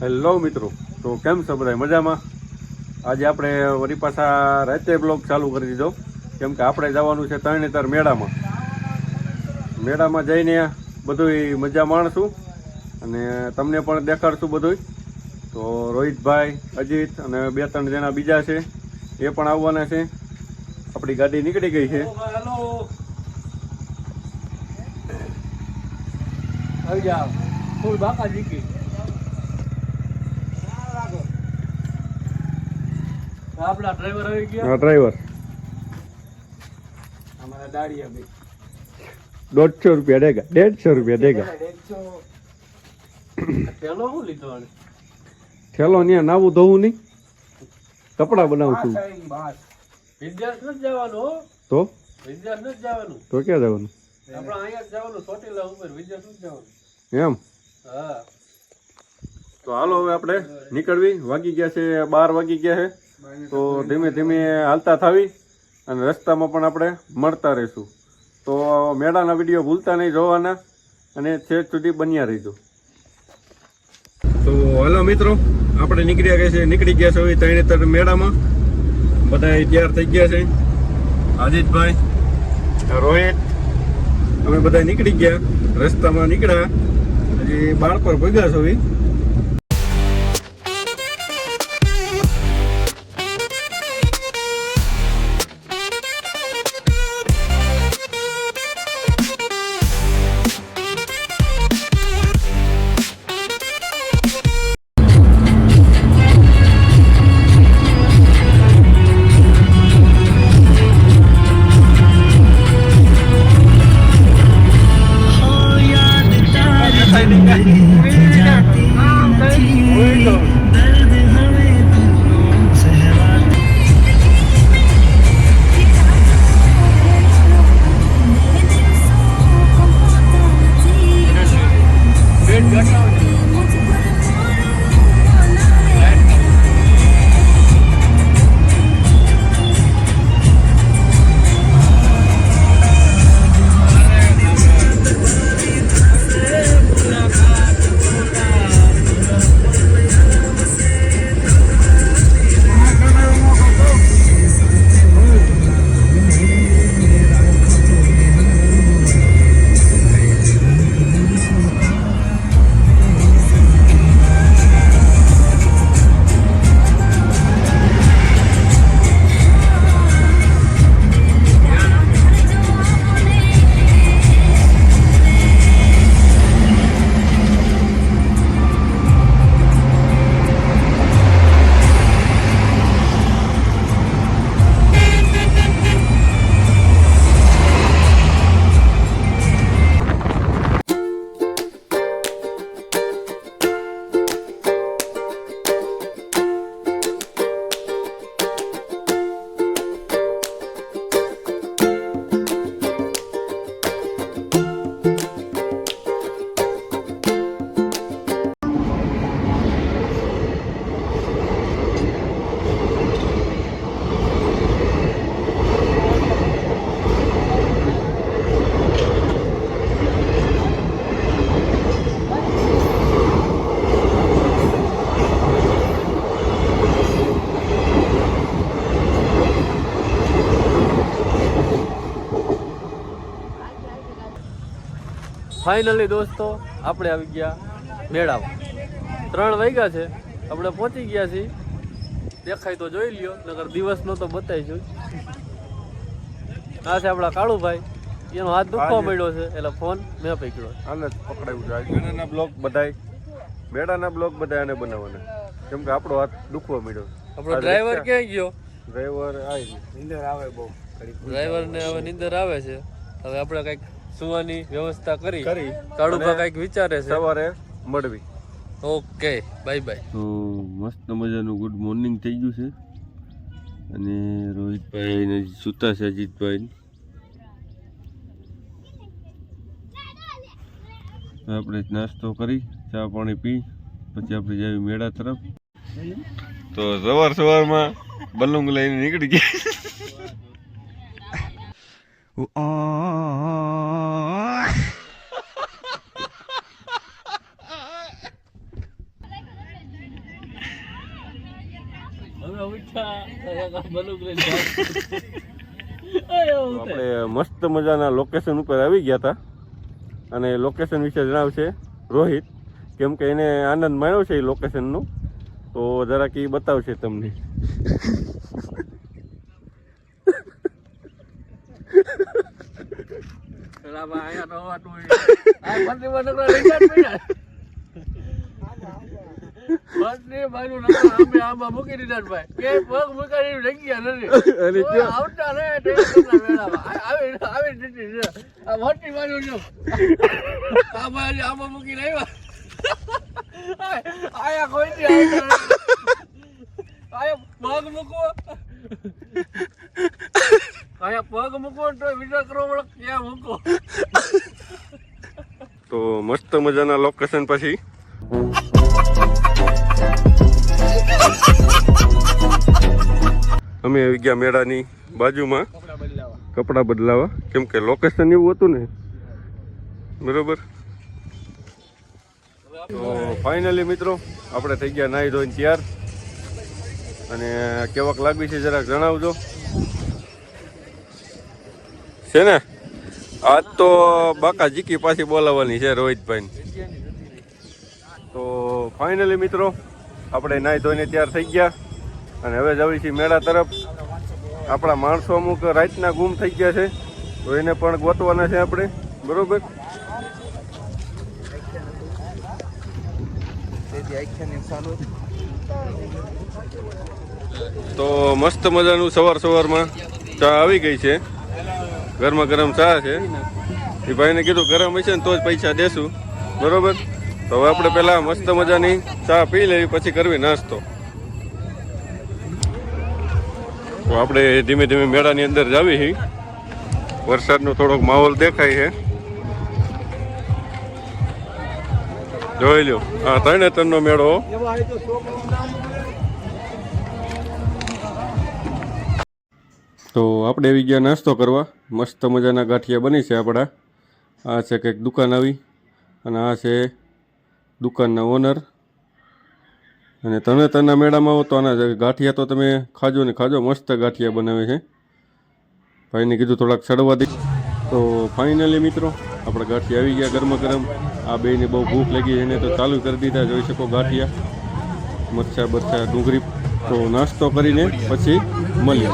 Hello મિત્રો, તો કેમ છો બધા મજામાં? આજે આપણે વળી પાછા રાતે બ્લોગ ચાલુ કરી દીધો. કેમ કે આપણે જવાનું છે તરણેતર મેળામાં. મેળામાં જઈને બધુંય મજા માણશું અને તમને પણ દેખાડશું બધુંય. તો રોહિતભાઈ, અજીત અને બે ત્રણ જણા બીજા છે, એ પણ આવવાના છે. આપણી ગાડી નીકળી ગઈ છે. આવી ફૂલ બાકા જીકી આપણા ડ્રાઈવર આવી ગયા. હા ડ્રાઈવર અમારા દાડિયા ભાઈ દોઢસો રૂપિયા દેગા દેઢસો રૂપિયા દેગા. પેલો શું લીધો આને? થેલો ત્યાં નાવું ધોવું નહીં. કપડાં બનાવું છું. વિદ્યાર્થ નથી જવાનું તો? વિદ્યાર્થ નથી જવાનું. તો ક્યાં જવાનું? આપણે અહીંયા જ જવાનું ચોટીલા ઉપર. વિદ્યાર્થ નથી જવાનું. એમ? હા. તો હાલો હવે આપણે નીકળવી. વાગી ગયા છે બાર વાગી ગયા છે. તો ધીમે ધીમે હાલતા થાવી અને રસ્તામાં પણ આપણે મળતા રહીશું. તો મેળાના વીડિયો ભૂલતા નહીં જોવાના અને છેક સુધી બન્યા રહીજો તો હલો મિત્રો, આપણે નીકળ્યા ગયા છે, નીકળી ગયા છે હવે ત્રણ મેળામાં. બધા તૈયાર થઈ ગયા છે. અજીતભાઈ રોહિત, અમે બધા નીકળી ગયા, રસ્તામાં નીકળ્યા. હજી બાર પર ભેગા છો ફાઇનલી દોસ્તો આપણે આવી ગયા મેળામાં. ત્રણ વાગ્યા છે. આપણે પહોંચી ગયા છીએ. દેખાય તો જોઈ લ્યો નગર દિવસનો તો બતાવીશું આ છે આપણા કાળુભાઈ. એનો હાથ દુખવા મળ્યો છે એટલે ફોન મેં પકડ્યો. આને જ પકડાયું છે. મેળાના બ્લોગ બધાય મેળાના બ્લોક બધા આને બનાવવાના. કેમ કે આપણો હાથ દુખવા મળ્યો આપણો ડ્રાઈવર ક્યાં ગયો? ડ્રાઈવર આવી નીંદર આવે બહુ. ડ્રાઈવર ને હવે નીંદર આવે છે. હવે આપણે કંઈક સુવાની વ્યવસ્થા કરી. કરી. કાળુભા કંઈક વિચારે છે. સવારે મળવી. Okay bye bye. તો મસ્ત મજાનું ગુડ મોર્નિંગ થઈ ગયું છે. અને રોહિતભાઈ ને સૂતા છે અજીતભાઈ. આપણે નાસ્તો કરી ચા પાણી પી પછી આપણે જઈએ મેળા તરફ. તો સવાર સવારમાં બલુંગ લઈને નીકળી ગયા. આપણે મસ્ત મજાના લોકેશન ઉપર આવી ગયા હતા અને લોકેશન વિશે જણાવશે રોહિત. કેમ કે એને આનંદ માણ્યો છે એ લોકેશનનું તો જરાક એ બતાવશે તમને. મૂકી દીધા ભાઈ. કે પગ નથી આવતા આવી આવી આ મોટી બાજુ જો. આ બાજુ આમાં આવ્યા. આયા નથી. આયા પગ મૂકવો. આયા પગ મૂકવો તો વિચાર કરવો પડે કે ક્યાં મૂકો તો મસ્ત મજાના લોકેશન પછી. અમે આવી ગયા મેળાની બાજુમાં. કપડા બદલાવા. કેમ કે લોકેશન એવું હતું ને? બરોબર? તો ફાઇનલી મિત્રો, આપણે થઈ ગયા નાહી ધોઈને તૈયાર. અને કેવાક લાગવી છે જરાક જણાવજો. છે ને? આજ તો બાકા જીકી પાછી બોલાવવાની છે રોહિતભાઈ. તો ફાઇનલી મિત્રો, આપણે નાહી ધોઈને તૈયાર થઈ ગયા અને હવે જવી છીએ મેળા તરફ. આપણા માણસો અમુક રાતના ગુમ થઈ ગયા છે, તો એને પણ ગોતવાના છે આપણે, બરોબર? તો મસ્ત મજાનું સવાર સવારમાં ચા આવી ગઈ છે. ગરમા ગરમ ચા છે. એ ભાઈને કીધું, ગરમ હશે ને તો જ પૈસા દેશું. બરોબર? તો હવે આપણે પહેલાં મસ્ત મજાની ચા પી લેવી, પછી કરવી નાસ્તો. આપણે ધીમે ધીમે મેળાની અંદર જાવી વરસાદનો થોડોક માહોલ દેખાય છે. જોઈ લ્યો હા ત્રણે ત્રણનો મેળો. તો આપણે આવી ગયા નાસ્તો કરવા. મસ્ત મજાના ગાંઠિયા બની છે આપણા. આ છે કંઈક દુકાન આવી અને આ છે દુકાનના ઓનર. અને તમે તના મેળામાં આવો તો આના ગાંઠિયા તો તમે ખાજો ને ખાજો. મસ્ત ગાંઠિયા બનાવે છે. ભાઈને કીધું થોડાક સડવા દે. તો ફાઇનલી મિત્રો, આપણે ગાંઠિયા આવી ગયા ગરમા ગરમ. આ બેને બહુ ભૂખ લાગી એને તો ચાલુ કરી દીધા જોઈ શકો ગાંઠિયા. મરચા બરચા ડુંગળી. તો નાસ્તો કરીને પછી મળીએ.